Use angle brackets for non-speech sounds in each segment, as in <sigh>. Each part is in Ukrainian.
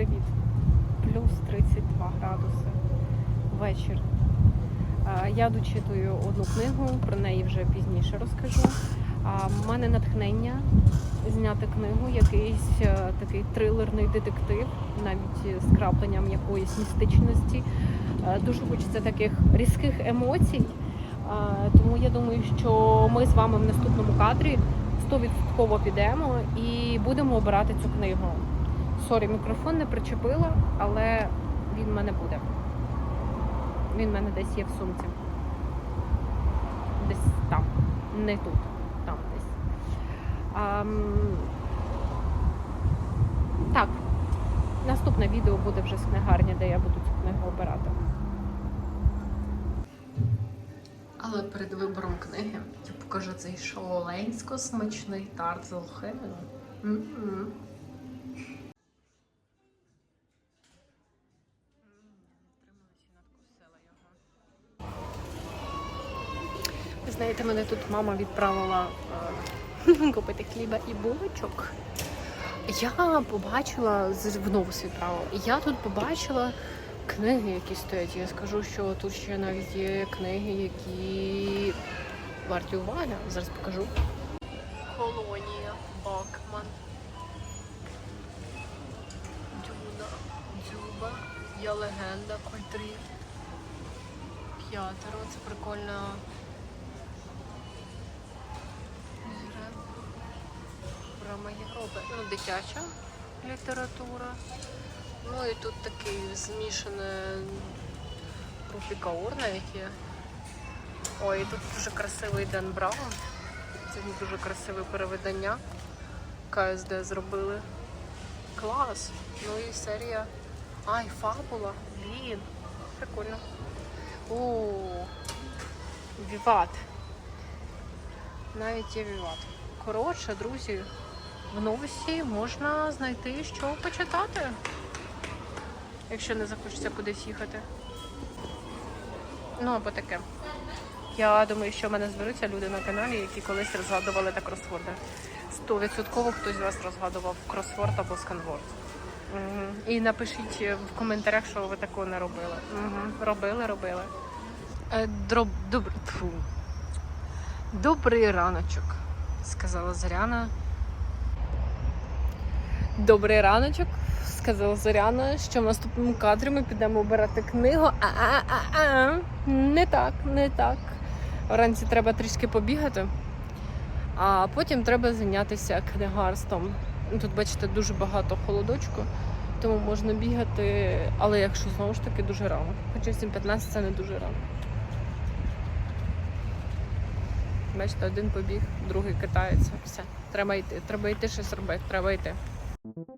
привіт. Плюс 32 градуси. Вечір. Я дочитую одну книгу, про неї вже пізніше розкажу. В мене натхнення зняти книгу, якийсь е, такий трилерний детектив, навіть з крапленням якоїсь містичності. Е, Дуже хочеться таких різких емоцій. Тому я думаю, що ми з вами в наступному кадрі 100% підемо і будемо обирати цю книгу. Сорі, мікрофон не причепила, але він в мене буде. Він в мене десь є в сумці. Десь там. Не тут. Там десь. Ам, Так. Наступне відео буде вже з книгарні, де я буду цю книгу обирати. Але перед вибором книги я покажу цей шоуленсько смачний тарт з алхимію. Знаєте, мене тут мама відправила е, <laughs> купити хліба і булочок. Я побачила в новус відправила. Я тут побачила книги, які стоять. Я скажу, що тут ще навіть є книги, які варті уваги. Зараз покажу. Колонія Бакман. Дюна, Дзюба, Я легенда, Кольтрі. П'ятеро, це прикольно. Брама Європи. Ну, дитяча література. Ну і тут такий змішане Руфікаур навіть є. Ой, тут дуже красивий Ден Браун. Це дуже красиве перевидання. КСД зробили. Клас. Ну і серія. Ай, фабула. Блін. Прикольно. О, Віват. Навіть є Віват. Коротше, друзі, в новості можна знайти, що почитати, якщо не захочеться кудись їхати. Ну або таке. Я думаю, що в мене зберуться люди на каналі, які колись розгадували так кросворди. Стовідсотково хтось з вас розгадував кросворд або сканворд. І напишіть в коментарях, що ви такого не робили. Угу. Робили, робили. Е, дроб... Добр... Добрий раночок, сказала Зоряна. Добрий раночок, сказала Зоряна, що в наступному кадрі ми підемо обирати книгу. А-а-а-а. Не так, не так. Вранці треба трішки побігати, а потім треба зайнятися книгарством. Тут, бачите, дуже багато холодочку, тому можна бігати, але якщо знову ж таки дуже рано. Хоча 7.15 це не дуже рано. Бачите, один побіг, другий китається. Все, треба йти. Треба йти щось робити, треба йти. thank you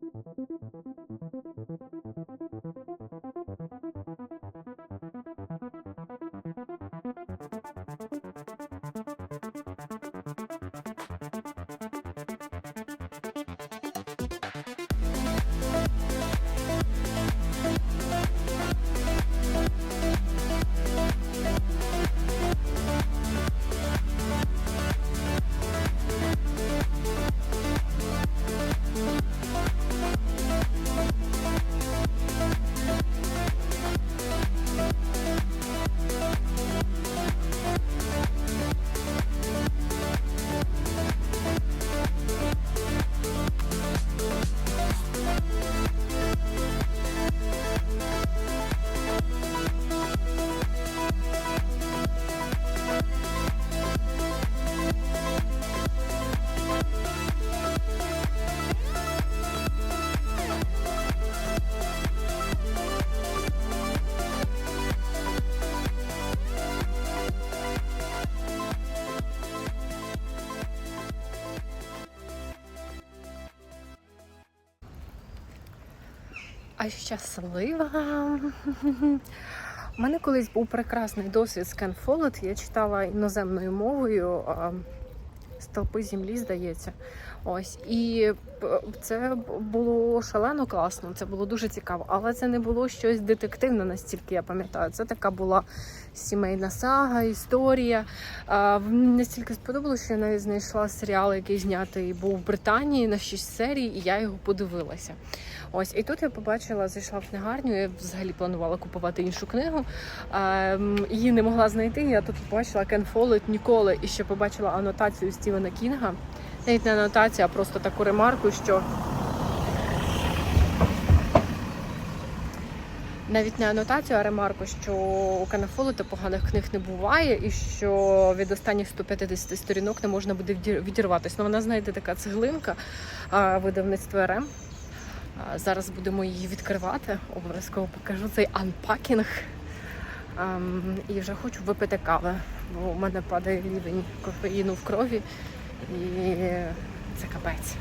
А щаслива. У мене колись був прекрасний досвід з Follett. Я читала іноземною мовою стовпи землі, здається. Ось і це було шалено класно. Це було дуже цікаво. Але це не було щось детективне, настільки я пам'ятаю. Це така була сімейна сага, історія. Мені настільки сподобалося, що я навіть знайшла серіал, який знятий був в Британії на 6 серій, і я його подивилася. Ось і тут я побачила, зайшла в книгарню. Я взагалі планувала купувати іншу книгу. Її не могла знайти. Я тут побачила Кен Фолет ніколи і ще побачила анотацію Стівена Кінга. Навіть не анотація, а просто таку ремарку, що навіть не анотацію, а ремарку, що у Кена Фолета поганих книг не буває, і що від останніх 150 сторінок не можна буде відірватися. Ну, вона, знаєте, така цеглинка видавництва РМ. Зараз будемо її відкривати. Обов'язково покажу цей анпакінг. І вже хочу випити кави, бо у мене падає рівень кофеїну в крові. І це капець.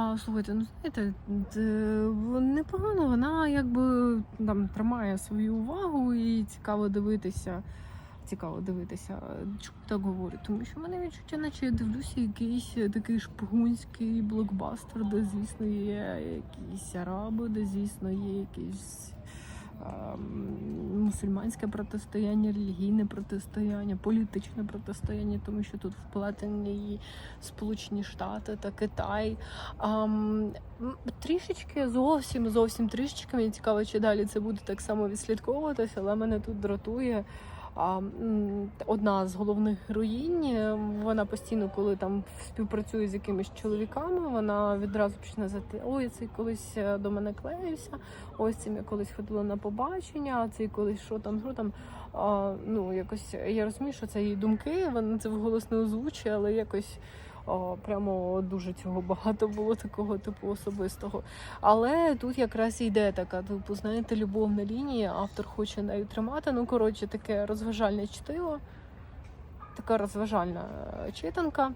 А слухайте, ну знаєте, непогано, вона якби там тримає свою увагу і цікаво дивитися. Цікаво дивитися. Чому так говорю? Тому що в мене відчуття, наче я дивлюся якийсь такий шпигунський блокбастер, де, звісно, є якісь араби, де, звісно, є якісь мусульманське протистояння, релігійне протистояння, політичне протистояння, тому що тут вплетені і Сполучені Штати та Китай. Ам, трішечки, зовсім, зовсім трішечки. Мені цікаво, чи далі це буде так само відслідковуватися, але мене тут дратує. Одна з головних героїнь, е, вона постійно, коли там співпрацює з якимись чоловіками, вона відразу почне зати. Ой, цей колись е, до мене клеївся, ось цим я колись ходила на побачення, цей колись що там, що там. А, ну, якось я розумію, що це її думки, вона це вголос не озвучує, але якось о, прямо дуже цього багато було такого типу особистого. Але тут якраз йде така, типу, знаєте, любовна лінія. Автор хоче нею тримати. Ну, коротше, таке розважальне чтиво, така розважальна е, читанка.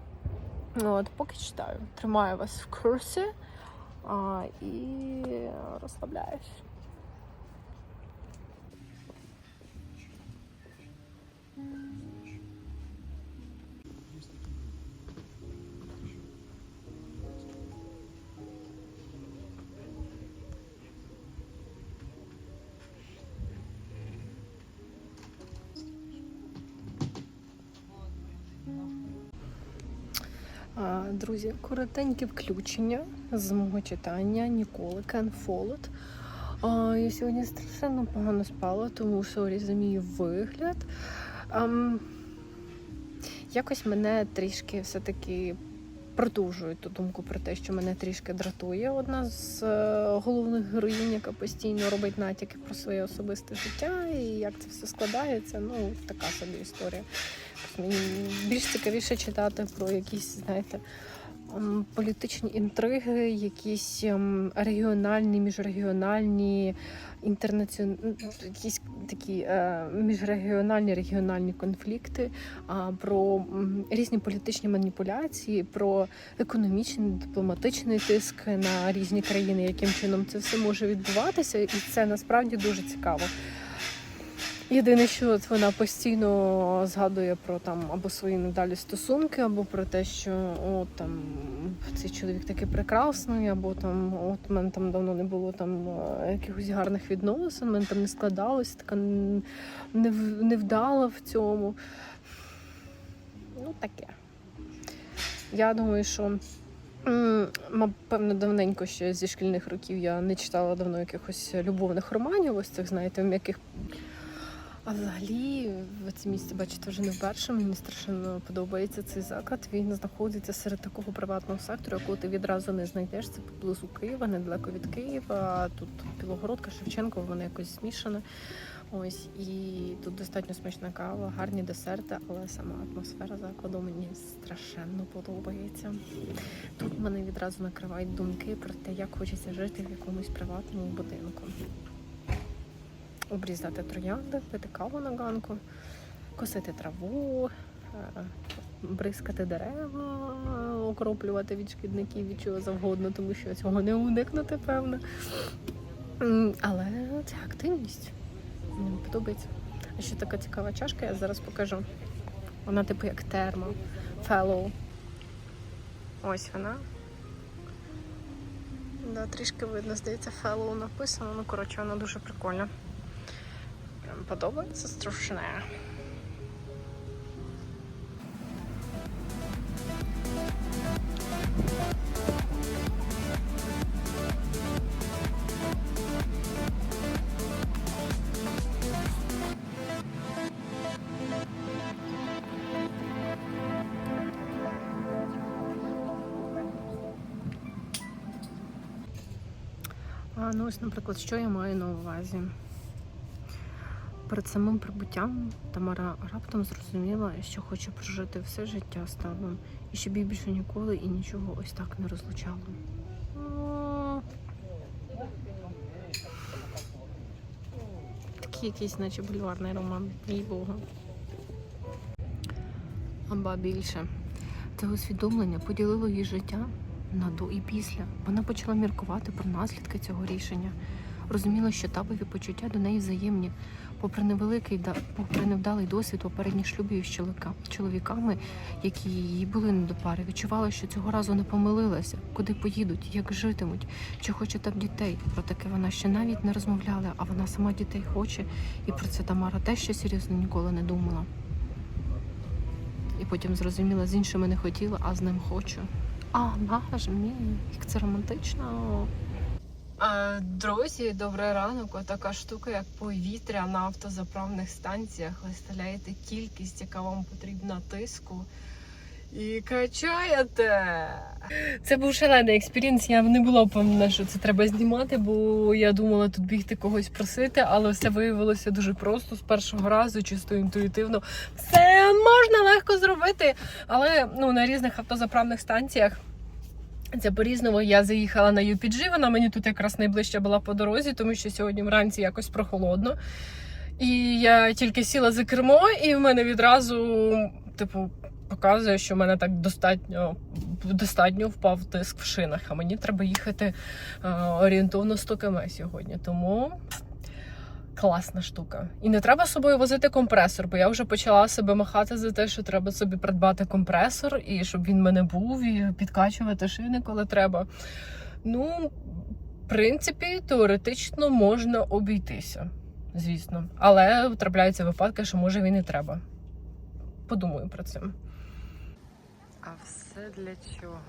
От, поки читаю. Тримаю вас в курсі а, і розслабляюсь. Друзі, коротеньке включення з мого читання Ніколи Кенфолод. Я сьогодні страшенно погано спала, тому сорі за мій вигляд. Якось мене трішки все-таки продовжує ту думку про те, що мене трішки дратує одна з е, головних героїнь, яка постійно робить натяки про своє особисте життя і як це все складається. Ну, така собі історія. Мені більш цікавіше читати про якісь, знаєте, політичні інтриги, якісь ем, регіональні, міжрегіональні, інтернаціон... якісь такі е, міжрегіональні регіональні конфлікти, про різні політичні маніпуляції, про економічний, дипломатичний тиск на різні країни, яким чином це все може відбуватися, і це насправді дуже цікаво. Єдине, що от вона постійно згадує про там або свої недалі стосунки, або про те, що о, там цей чоловік такий прекрасний, або там от мене там давно не було там е, якихось гарних відносин, мене там не складалося, така невдала в цьому. Ну, таке. Я думаю, що. Певно, давненько ще зі шкільних років я не читала давно якихось любовних романів, ось цих, знаєте, м'яких а взагалі, в це місце, бачите, вже не вперше. Мені страшенно подобається цей заклад. Він знаходиться серед такого приватного сектору, якого ти відразу не знайдеш. Це поблизу Києва, недалеко від Києва. Тут Білогородка, Шевченко, воно якось змішане. Ось і тут достатньо смачна кава, гарні десерти, але сама атмосфера закладу мені страшенно подобається. Тут мене відразу накривають думки про те, як хочеться жити в якомусь приватному будинку. Обрізати троянди, пити каву на ганку, косити траву, е, бризкати дерева, окроплювати від шкідників, від чого завгодно, тому що цього не уникнути, певно. Але це активність. Мені подобається. А ще така цікава чашка, я зараз покажу. Вона типу як термо. Fellow. Ось вона. Да, трішки видно, здається, fellow написано. Ну, коротше, вона дуже прикольна. Прям подобається страшне. Ну ось, наприклад, що я маю на увазі. Перед самим прибуттям Тамара раптом зрозуміла, що хоче прожити все життя з табом, і щоб їй більше ніколи і нічого ось так не розлучало. Такий якийсь, наче бульварний роман, їй Богу. Аба більше. Це усвідомлення поділило її життя на до і після. Вона почала міркувати про наслідки цього рішення. Розуміла, що табові почуття до неї взаємні. Попри невеликий попри невдалий досвід попередніх шлюбів з чоловіками, які їй були не до пари, відчувала, що цього разу не помилилася, куди поїдуть, як житимуть, чи хоче там дітей. Про таке вона ще навіть не розмовляла, а вона сама дітей хоче, і про це Тамара теж ще серйозно ніколи не думала. І потім зрозуміла, з іншими не хотіла, а з ним хочу. А, боже мій, як це романтично. Друзі, добрий ранок. Отака штука, як повітря на автозаправних станціях. Виставляєте кількість, яка вам потрібна тиску. І качаєте. Це був шалений експірієнс. Я не була впевнена, що це треба знімати, бо я думала тут бігти когось просити, але все виявилося дуже просто з першого разу, чисто інтуїтивно. Все можна легко зробити. Але ну на різних автозаправних станціях. Це по-різному. Я заїхала на UPG, вона мені тут якраз найближче була по дорозі, тому що сьогодні вранці якось прохолодно. І я тільки сіла за кермо, і в мене відразу, типу, показує, що в мене так достатньо достатньо впав тиск в шинах, а мені треба їхати е, орієнтовно 100 км сьогодні. Тому класна штука. І не треба з собою возити компресор, бо я вже почала себе махати за те, що треба собі придбати компресор, і щоб він в мене був, і підкачувати шини, коли треба. Ну, в принципі, теоретично можна обійтися, звісно. Але трапляються випадки, що може він і треба. Подумаю про це. А все для чого?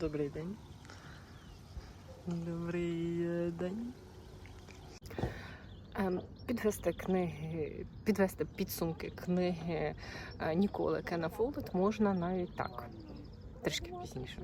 Добрий день. Добрий е, день. Ем, Підвести книги, підвести підсумки книги е, Ніколи Кена Фолдет можна навіть так. Трішки пізніше.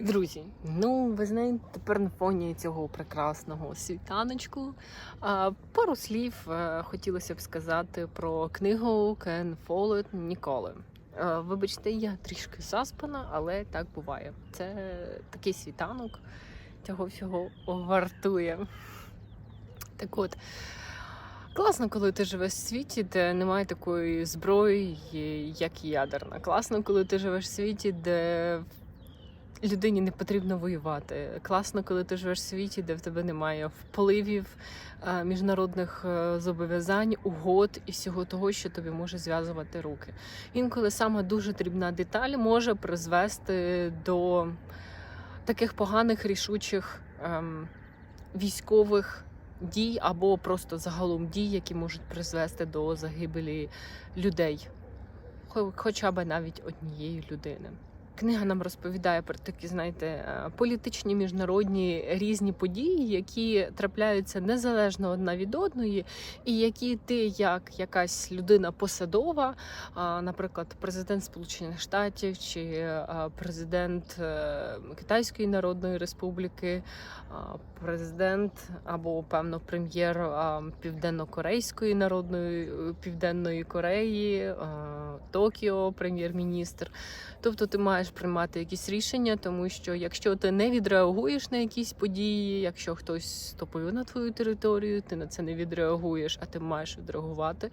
Друзі, ну ви знаєте, тепер на фоні цього прекрасного світаночку пару слів е, хотілося б сказати про книгу Кен Фолет Ніколи. Е, Вибачте, я трішки заспана, але так буває. Це такий світанок цього всього вартує. Так от. Класно, коли ти живеш в світі, де немає такої зброї, як ядерна. Класно, коли ти живеш в світі, де людині не потрібно воювати. Класно, коли ти живеш в світі, де в тебе немає впливів, е, міжнародних е, зобов'язань, угод і всього того, що тобі може зв'язувати руки. Інколи саме дуже дрібна деталь може призвести до таких поганих рішучих ем, військових. Дій або просто загалом дій, які можуть призвести до загибелі людей, хоча б навіть однієї людини. Книга нам розповідає про такі, знаєте, е, політичні міжнародні різні події, які трапляються незалежно одна від одної, і які ти, як якась людина посадова, наприклад, президент Сполучених Штатів чи е, президент е, Китайської Народної Республіки, президент або певно прем'єр Південно-Корейської Народної е, Південної Кореї, Токіо, прем'єр-міністр. Тобто ти маєш приймати якісь рішення, тому що якщо ти не відреагуєш на якісь події, якщо хтось стопив на твою територію, ти на це не відреагуєш, а ти маєш відреагувати.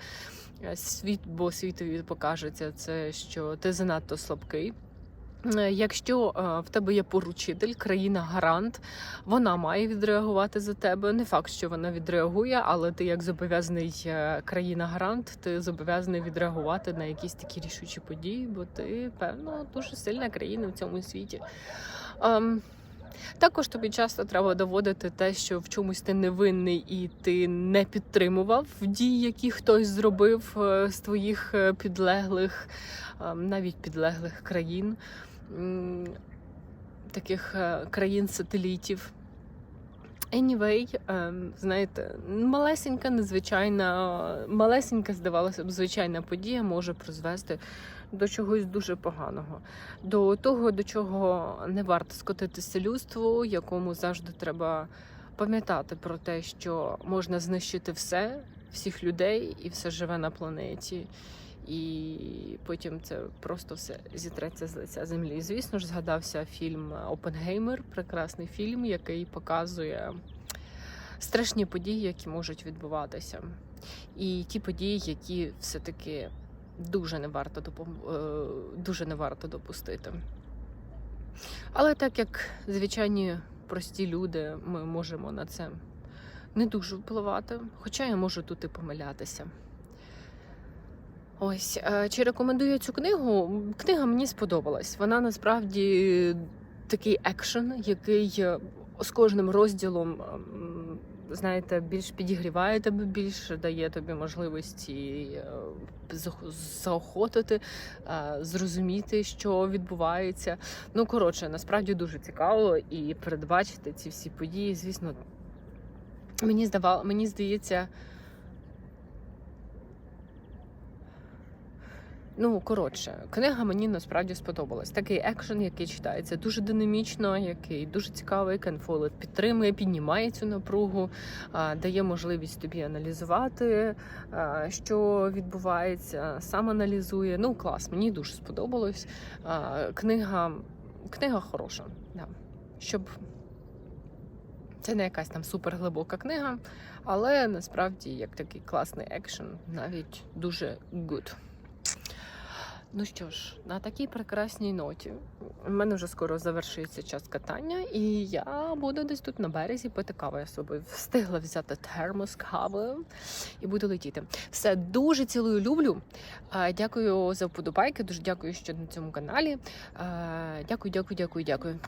Е, Світ, бо світові покажеться це, що ти занадто слабкий. Е, Якщо е, в тебе є поручитель, країна-гарант, вона має відреагувати за тебе. Не факт, що вона відреагує, але ти, як зобов'язаний е, країна-гарант, ти зобов'язаний відреагувати на якісь такі рішучі події, бо ти, певно, дуже сильна країна в цьому світі. Ем, також тобі часто треба доводити те, що в чомусь ти невинний і ти не підтримував дії, які хтось зробив з твоїх підлеглих, ем, навіть підлеглих країн, таких е, країн-сателітів. Anyway, ем, знаєте, малесенька, незвичайна, малесенька, здавалося б, звичайна подія може призвести до чогось дуже поганого, до того, до чого не варто скотитися людству, якому завжди треба пам'ятати про те, що можна знищити все, всіх людей і все живе на планеті. І потім це просто все зітреться з лиця землі. Звісно ж, згадався фільм Опенгеймер, прекрасний фільм, який показує страшні події, які можуть відбуватися. І ті події, які все-таки дуже не варто допом- е, дуже не варто допустити. Але так як звичайні прості люди, ми можемо на це не дуже впливати, хоча я можу тут і помилятися. Ось е, чи рекомендую цю книгу? Книга мені сподобалась. Вона насправді такий екшен, який е, з кожним розділом, ем, знаєте, більш підігріває тебе, більше дає тобі можливості е, заохотити, зрозуміти, що відбувається. Ну коротше, насправді дуже цікаво і передбачити ці всі події. Звісно, мені здавало, мені здається. Ну, коротше, книга мені насправді сподобалась. Такий екшен, який читається дуже динамічно, який дуже цікавий. Кенфолет підтримує, піднімає цю напругу, дає можливість тобі аналізувати, що відбувається, сам аналізує. Ну, клас, мені дуже сподобалось. Книга, книга хороша. Да. Щоб це не якась там суперглибока книга, але насправді як такий класний екшен, навіть дуже good. Ну що ж, на такій прекрасній ноті у мене вже скоро завершується час катання, і я буду десь тут на березі пити каву. Я собі встигла взяти термос кави і буду летіти. Все дуже цілую, люблю. Дякую за вподобайки. Дуже дякую, що на цьому каналі. Дякую, дякую, дякую, дякую.